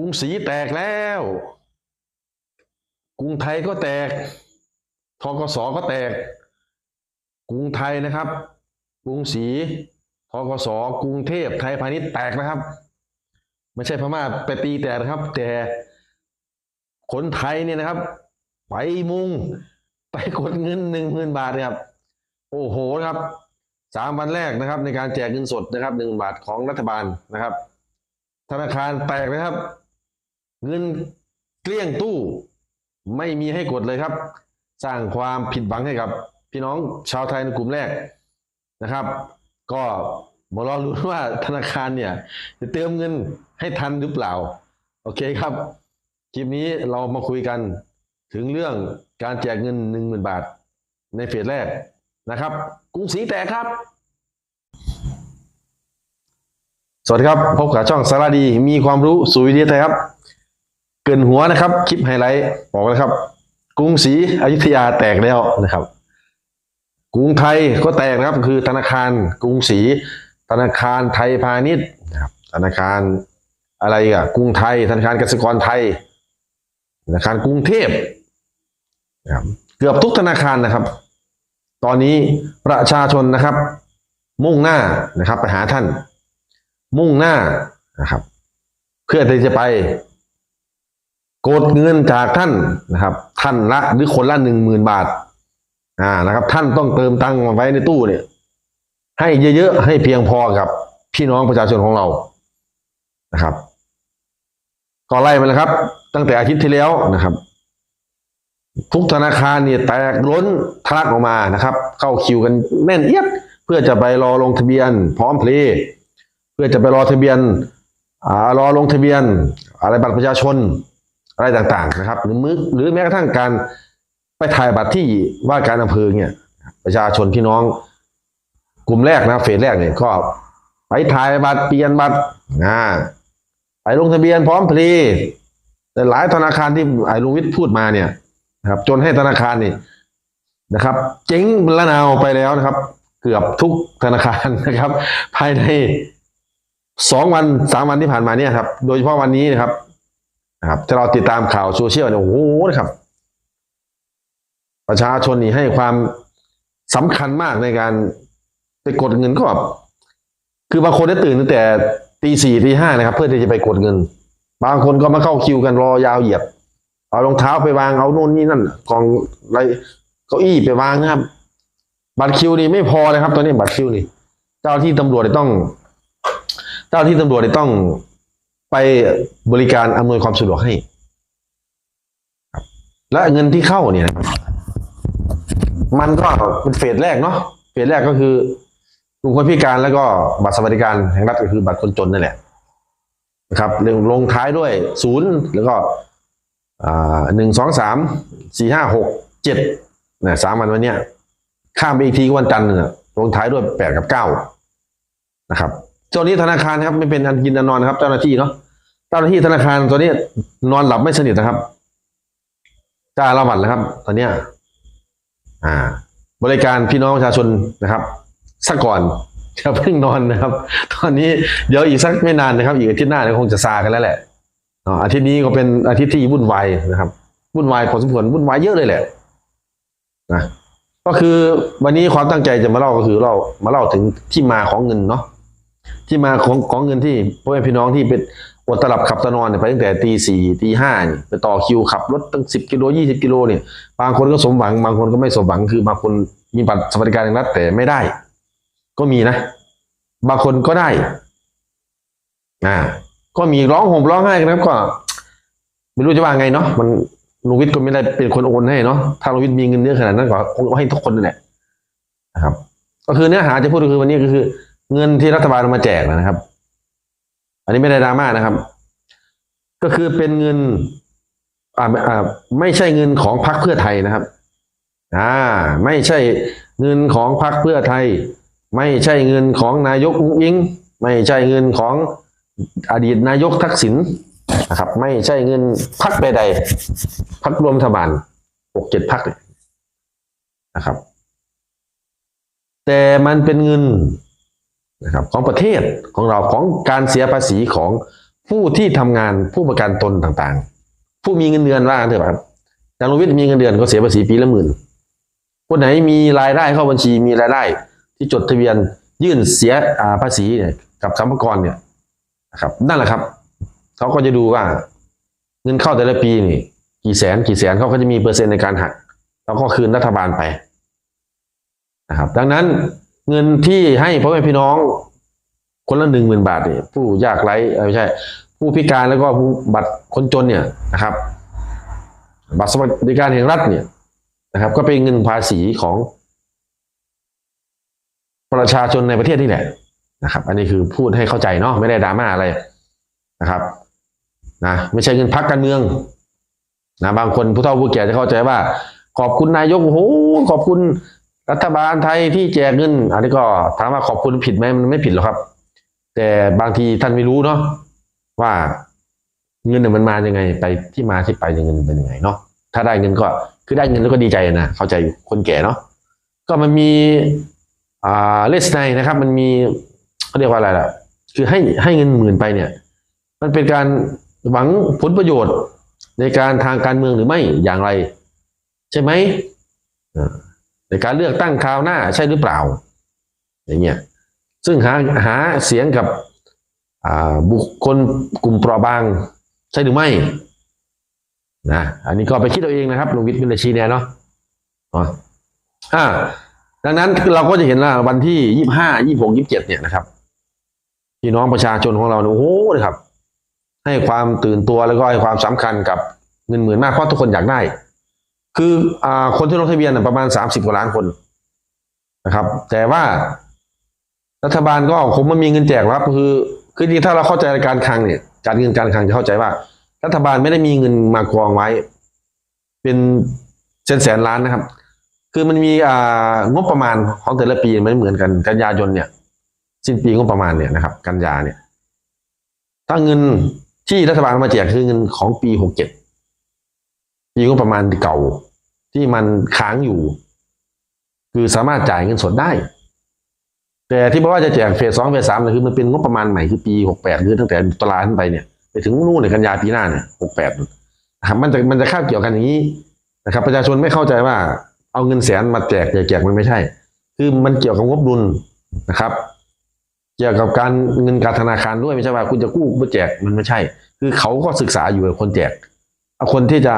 กรุงศรีแตกแล้ว กรุงไทยก็แตกทกสก็แตก กรุงไทยนะครับ กรุงศรีทกสกรุงเทพไทยพาณิชย์แตกนะครับ ไม่ใช่พม่าไปตีแตกนะครับ แต่คนไทยเนี่ยนะครับ ไปมุงไปกดเงินหนึ่งหมื่นบาทนะครับ โอ้โหครับสามวันแรกนะครับ ในการแจกเงินสดนะครับหนึ่งบาทของรัฐบาลนะครับ ธนาคารแตกนะครับ เงินเกลี้ยงตู้ไม่มีให้กดเลยครับ สร้างความผิดหวังให้กับ พี่น้องชาวไทยในกลุ่มแรกนะครับ ก็มารอลุ้ว่าธนาคารเนี่ย จะเติมเงินให้ทันหรือเปล่า โอเคครับ คลิปนี้เรามาคุยกันถึงเรื่องการแจกเงินหนึ่งหมื่นบาท ในเฟสแรกนะครับกรุงศรีแตกครับ สวัสดีครับ พบกับช่องสารดีมีความรู้สู่วิทยาไทยครับ เกินหัวนะครับ คลิปไฮไลท์บอกเลยครับ กรุงศรีอยุธยาแตกแล้วนะครับ กรุงไทยก็แตกนะครับ คือธนาคาร กรุงศรีธนาคารไทยพาณิชย์นะครับ ธนาคารอะไรอะกรุงไทย ธนาคารกสิกรไทย ธนาคารกรุงเทพนะครับเกือบทุกธนาคารนะครับ ตอนนี้ประชาชนนะครับ มุ่งหน้านะครับ ไปหาท่าน มุ่งหน้านะครับ เพื่อที่จะไป กดเงินจากท่านนะครับ ท่านละหรือคนละหนึ่งหมื่นบาท อ่านะครับ ท่านต้องเติมตังค์มาไว้ในตู้เนี่ย ให้เยอะๆให้เพียงพอกับพี่น้องประชาชนของเรานะครับ ก็ไล่มาแล้วครับ ตั้งแต่อาทิตย์ที่แล้วนะครับ ทุกธนาคารเนี่ยแตกล้นทะลักออกมานะครับ เข้าคิวกันแน่นเอียดเพื่อจะไปรอลงทะเบียน พร้อมเพลย์เพื่อจะไปรอทะเบียนอ่ารอลงทะเบียน อะไรบัตรประชาชน อะไรต่างๆนะครับ หรือมือหรือแม้กระทั่งการไปถ่ายบัตรที่ว่าการอำเภอเนี่ยประชาชนพี่น้องกลุ่มแรกนะเฟสแรกเนี่ยก็ไปถ่ายบัตรเปลี่ยนบัตรอ่าไปลงทะเบียนพร้อมเพลย์แต่หลายธนาคารที่ไอ้ลุงวิทย์พูดมาเนี่ยนะครับ จนให้ธนาคารนี่นะครับ เจ๊งละนาวไปแล้วนะครับ เกือบทุกธนาคารนะครับ ภายในสองวันสามวันที่ผ่านมาเนี่ยครับ โดยเฉพาะวันนี้นะครับ นะครับถ้าเราติดตามข่าวโซเชียลเนี่ยโอ้โหนะครับ ประชาชนนี่ให้ความสำคัญมากในการไปกดเงินก็แบบคือบางคนได้ตื่นตั้งแต่ตีสี่ตีห้านะครับ เพื่อที่จะไปกดเงิน บางคนก็มาเข้าคิวกันรอยาวเหยียบเอารองเท้าไปวางเอาโน่นนี่นั่นกองอะไรเก้าอี้ไปวางนะครับ บัตรคิวนี่ไม่พอเลยครับ ตอนนี้บัตรคิวนี่ เจ้าที่ตำรวจต้อง เจ้าที่ตำรวจต้อง ไปบริการอำนวยความสะดวกให้ และเงินที่เข้าเนี่ย มันก็เป็นเฟสแรกเนาะเฟสแรกก็คือกลุ่มคนพิการแล้วก็บัตรสวัสดิการแห่งรัฐก็คือบัตรคนจนนั่นแหละนะครับลงลงท้ายด้วยศูนย์แล้วก็หนึ่งสองสามสี่ห้าหกเจ็ดนะสามวันวันเนี้ยข้ามไปอีกทีวันจันทร์นะลงท้ายด้วยแปดกับเก้านะครับ ตัวนี้ธนาคารครับไม่เป็นอันกินอันนอนครับ เจ้าหน้าที่เนาะเจ้าหน้าที่ธนาคารตัวนี้นอนหลับไม่สนิทนะครับจ้าละวันนะครับ ตอนเนี้ยอ่า บริการพี่น้องประชาชนนะครับสักก่อนอย่าเพิ่งนอนนะครับ ตอนนี้เดี๋ยวอีกสักไม่นานนะครับ อีกอาทิตย์หน้าเนี่ยคงจะซากันแล้วแหละอ่าอาทิตย์นี้ก็เป็นอาทิตย์ที่วุ่นวายนะครับวุ่นวายพอสมควรวุ่นวายเยอะเลยแหละนะก็คือวันนี้ความตั้งใจจะมาเล่าก็คือเรามาเล่าถึงที่มาของเงินเนาะ ที่มาของของเงินที่พ่อแม่พี่น้องที่เป็นอดตลับขับตะนอนเนี่ยไปตั้งแต่ตีสี่ตีห้าเนี่ยไปต่อคิวขับรถตั้งสิบกิโลยี่สิบกิโลเนี่ยบางคนก็สมหวัง บางคนก็ไม่สมหวังคือบางคนมีบัตรสวัสดิการแห่งรัฐแต่ไม่ได้ ก็มีนะ บางคนก็ได้อ่าก็มีร้องห่มร้องไห้กันครับก็ ไม่รู้จะว่าไงเนาะมันลุงวิทย์ก็ไม่ได้เป็นคนโอนให้เนาะถ้าลุงวิทย์มีเงินเยอะขนาดนั้นก็คงให้ทุกคนนั่นแหละนะครับ ก็คือเนื้อหาจะพูดก็คือวันนี้ก็คือ เงินที่รัฐบาลมาแจกนะครับ อันนี้ไม่ได้ดราม่านะครับ ก็คือเป็นเงินอ่าอ่าไม่ใช่เงินของพรรคเพื่อไทยนะครับ อ่า ไม่ใช่เงินของพรรคเพื่อไทย ไม่ใช่เงินของนายกอุ้งอิง ไม่ใช่เงินของอดีตนายกทักษิณนะครับ ไม่ใช่เงินพรรคใดๆพรรครวมรัฐบาลหกเจ็ดพรรคนะครับ แต่มันเป็นเงิน นะครับของประเทศของเราของการเสียภาษีของผู้ที่ทำงานผู้ประกันตนต่างๆ ผู้มีเงินเดือนว่ากันเถอะครับจางลงวิทย์มีเงินเดือนก็เสียภาษีปีละหมื่นคนไหนมีรายได้เข้าบัญชีมีรายได้ ที่จดทะเบียนยื่นเสียภาษีเนี่ยกับสรรพากรเนี่ยนะครับนั่นแหละครับเขาก็จะดูว่า เงินเข้าแต่ละปีนี่ กี่แสนกี่แสนเขาก็จะมีเปอร์เซ็นต์ในการหัก แล้วก็คืนรัฐบาลไปนะครับ ดังนั้น เงินที่ให้พ่อแม่พี่น้อง คนละหนึ่งหมื่นบาทเนี่ยผู้ยากไร้ไม่ใช่ ผู้พิการแล้วก็ผู้บัตรคนจนเนี่ยนะครับ บัตรสวัสดิการแห่งรัฐเนี่ยนะครับ ก็เป็นเงินภาษีของ ประชาชนในประเทศนี่แหละนะครับ อันนี้คือพูดให้เข้าใจเนาะไม่ได้ดราม่าอะไรนะครับนะไม่ใช่เงินพักการเมืองนะบางคนผู้เฒ่าผู้แก่จะเข้าใจว่า ขอบคุณนายกโอ้โหขอบคุณ รัฐบาลไทยที่แจกเงิน อันนี้ก็ถามว่าขอบคุณผิดไหมมันไม่ผิดหรอกครับ แต่บางทีท่านไม่รู้เนาะว่าเงินเนี่ยมันมายังไง ไปที่มาที่ไปยังเงินเป็นยังไงเนาะถ้าได้เงินก็คือได้เงินแล้วก็ดีใจนะเข้าใจคนแก่เนาะก็มันมีอ่าเลสไนนะครับ มันมีเขาเรียกว่าอะไรล่ะ คือให้ให้เงินหมื่นไปเนี่ย มันเป็นการหวังผลประโยชน์ในการทางการเมืองหรือไม่อย่างไร ใช่ไหมอ่า ในการเลือกตั้งคราวหน้าใช่หรือเปล่า อย่างเงี้ยซึ่งหาหาเสียงกับบุคคลกลุ่มเปราะบาง ใช่หรือไม่นะอันนี้ก็ไปคิดเอาเองนะครับลุงวิทย์มิลชีแนเนาะอ๋ออ่าดังนั้นเราก็จะเห็นว่าวันที่ยี่ห้ายี่หกยี่เจ็ดเนี่ยนะครับพี่น้องประชาชนของเราเนี่ยโอ้โหนะครับ ให้ความตื่นตัวแล้วก็ให้ความสำคัญกับเงินหมื่นมากเพราะทุกคนอยากได้ คืออ่าคนที่ลงทะเบียนประมาณสามสิบกว่าล้านคนนะครับ แต่ว่ารัฐบาลก็คงไม่มีเงินแจกครับ คือคือจริงถ้าเราเข้าใจการคลังเนี่ย การเงินการคลังจะเข้าใจว่า รัฐบาลไม่ได้มีเงินมากองไว้ เป็นแสนแสนล้านนะครับ คือมันมีอ่างบประมาณของแต่ละปีมันไม่เหมือนกันกันยายนเนี่ย สิ้นปีงบประมาณเนี่ยนะครับ กันยาเนี่ย ถ้าเงินที่รัฐบาลมาแจกคือเงินของปีหกเจ็ดปีงบประมาณเก่า ที่มันค้างอยู่ คือสามารถจ่ายเงินสดได้ แต่ที่บอกว่าจะแจกเฟสสองเฟสสามเนี่ยคือมันเป็นงบประมาณใหม่คือปีหกแปดคือตั้งแต่ตุลาขึ้นไปเนี่ยไปถึงนู่นในกันยาปีหน้าเนี่ยหกแปดนะครับมันจะมันจะคาบเกี่ยวกันอย่างนี้นะครับ ประชาชนไม่เข้าใจว่าเอาเงินแสนมาแจกแจกแจกมันไม่ใช่ คือมันเกี่ยวกับงบดุลนะครับ เกี่ยวกับการเงินการธนาคารด้วยไม่ใช่ว่าคุณจะกู้มาแจกมันไม่ใช่ คือเขาก็ศึกษาอยู่กับคนแจกคนที่จะ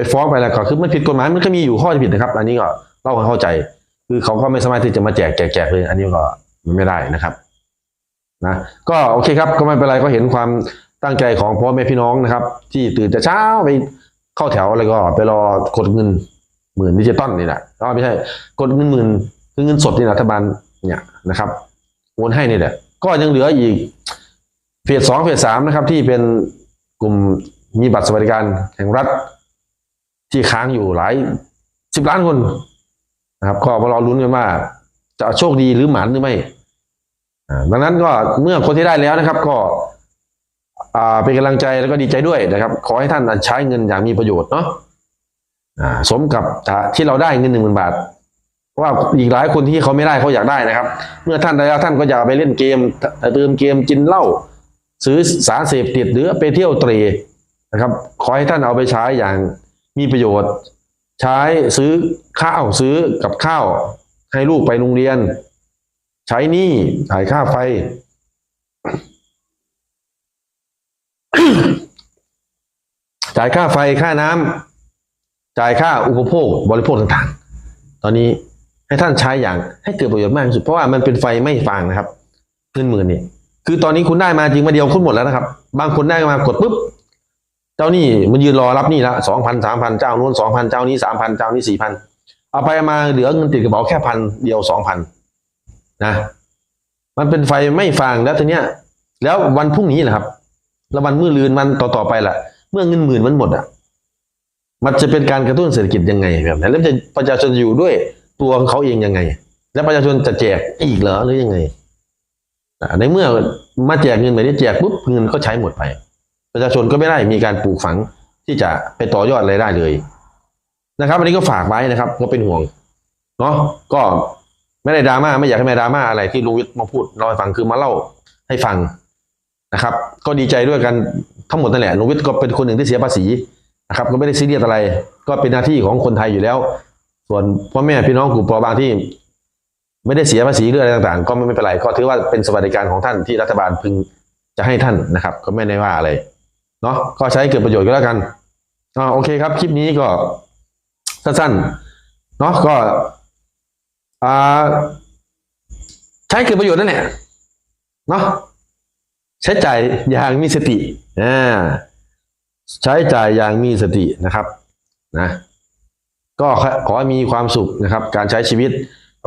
ไปฟ้องไปแล้วก็คือมันผิดกฎหมายมันก็มีอยู่ข้อที่ผิดนะครับ อันนี้ก็เล่าให้เข้าใจ คือเขาก็ไม่สามารถที่จะมาแจกแจกแจกเลย อันนี้ก็มันไม่ได้นะครับนะก็โอเคครับก็ไม่เป็นไรก็เห็นความตั้งใจของพ่อแม่พี่น้องนะครับ ที่ตื่นแต่เช้าไปเข้าแถวแล้วก็ไปรอกดเงินหมื่นดิจิตอลนี่แหละก็ไม่ใช่กดเงินหมื่นคือเงินสดที่รัฐบาลเนี่ยนะครับโอนให้นี่แหละก็ยังเหลืออีกเฟสสองเฟสสามนะครับ ที่เป็นกลุ่มมีบัตรสวัสดิการแห่งรัฐ ที่ค้างอยู่หลายสิบล้านคนนะครับ ก็มารอลุ้นกันว่า จะโชคดีหรือหมันหรือไม่ดังนั้นก็เมื่อคนที่ได้แล้วนะครับ ก็เป็นกำลังใจแล้วก็ดีใจด้วยนะครับ ขอให้ท่านใช้เงินอย่างมีประโยชน์เนาะสมกับที่เราได้เงินหนึ่งหมื่นบาทเพราะว่าอีกหลายคนที่เขาไม่ได้เขาอยากได้นะครับ เมื่อท่านได้แล้วท่านก็อย่าไปเล่นเกมเติมเกมกินเหล้าซื้อสารเสพติดหรือไปเที่ยวเตรนะครับ ขอให้ท่านเอาไปใช้อย่าง มีประโยชน์ ใช้ซื้อข้าวซื้อกับข้าว ให้ลูกไปโรงเรียน ใช้หนี้จ่ายค่าไฟ จ่ายค่าไฟค่าน้ำจ่ายค่าอุปโภคบริโภคต่างๆ ตอนนี้ให้ท่านใช้อย่างให้เกิดประโยชน์มากที่สุดเพราะว่ามันเป็นไฟไม่ฟางนะครับเงินหมื่นเนี่ยคือตอนนี้คุณได้มาจริงมาเดียวคุณหมดแล้วนะครับ บางคนได้มากดปุ๊บ จ้านี่มันยืนรอรับหนี่ละสองพันสามพันเจ้านู้นสองพันเจ้านี้สามพันเจ้านี้สี่พันเอาไปมาเหลือเงินติดกระเป๋าแค่พันเดียวสองพันนะมันเป็นไฟไม่ฟางแล้วทีเนี้ย แล้ววันพรุ่งนี้แหละครับ แล้ววันมื่อลืนวันต่อๆไปล่ะ เมื่อเงินหมื่นมันหมดอะ มันจะเป็นการกระตุ้นเศรษฐกิจยังไงแบบนั้นแล้วจะประชาชนอยู่ด้วยตัวของเขาเองยังไง แล้วประชาชนจะแจกอีกเหรอหรือยังไงในเมื่อมาแจกเงินแบบนี้แจกปุ๊บเงินก็ใช้หมดไป ประชาชนก็ไม่ได้มีการปลูกฝังที่จะไปต่อยอดอะไรได้เลยนะครับอันนี้ก็ฝากไว้นะครับก็เป็นห่วงเนาะก็ไม่ได้ดราม่าไม่อยากให้มาดราม่าอะไรที่ลุงวิทย์มาพูดเราให้ฟังคือมาเล่าให้ฟังนะครับ ก็ดีใจด้วยกันทั้งหมดนั่นแหละลุงวิทย์ก็เป็นคนหนึ่งที่เสียภาษีนะครับ ก็ไม่ได้ซีเรียสอะไร ก็เป็นหน้าที่ของคนไทยอยู่แล้ว ส่วนพ่อแม่พี่น้องกลุ่มเปราะบางที่ ไม่ได้เสียภาษีหรืออะไรต่างๆ ก็ไม่เป็นไรก็ถือว่าเป็นสวัสดิการของท่านที่รัฐบาลพึงจะให้ท่านนะครับ ก็ไม่ได้ว่าอะไร เนาะก็ใช้เกิดประโยชน์ก็แล้วกันอ่าโอเคครับ คลิปนี้ก็สั้นๆเนาะก็อ่าใช้เกิดประโยชน์นั่นแหละเนาะใช้จ่ายอย่างมีสติอ่าใช้จ่ายอย่างมีสตินะครับนะก็ขอให้มีความสุขนะครับ การใช้ชีวิต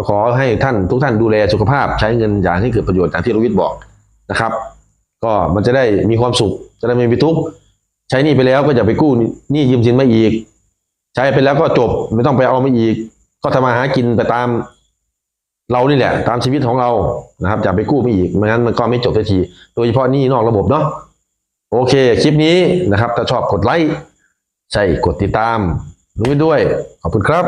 ขอให้ท่านทุกท่านดูแลสุขภาพ ใช้เงินอย่างให้เกิดประโยชน์อย่างที่รวิทย์บอกนะครับ ก็มันจะได้มีความสุข จะได้ไม่มีทุกข์ใช้นี้ไปแล้วก็อย่าไปกู้นี้ยืมสินมาอีก ใช้ไปแล้วก็จบไม่ต้องไปเอามาอีก ก็ทำมาหากินไปตามเรานี่แหละ ตามชีวิตของเรานะครับอย่าไปกู้มาอีกไม่งั้นมันก็ไม่จบสักที โดยเฉพาะนี้นอกระบบเนาะโอเค คลิปนี้นะครับ ถ้าชอบกดไลค์ใช่กดติดตามรู้ไว้ด้วย ขอบคุณครับ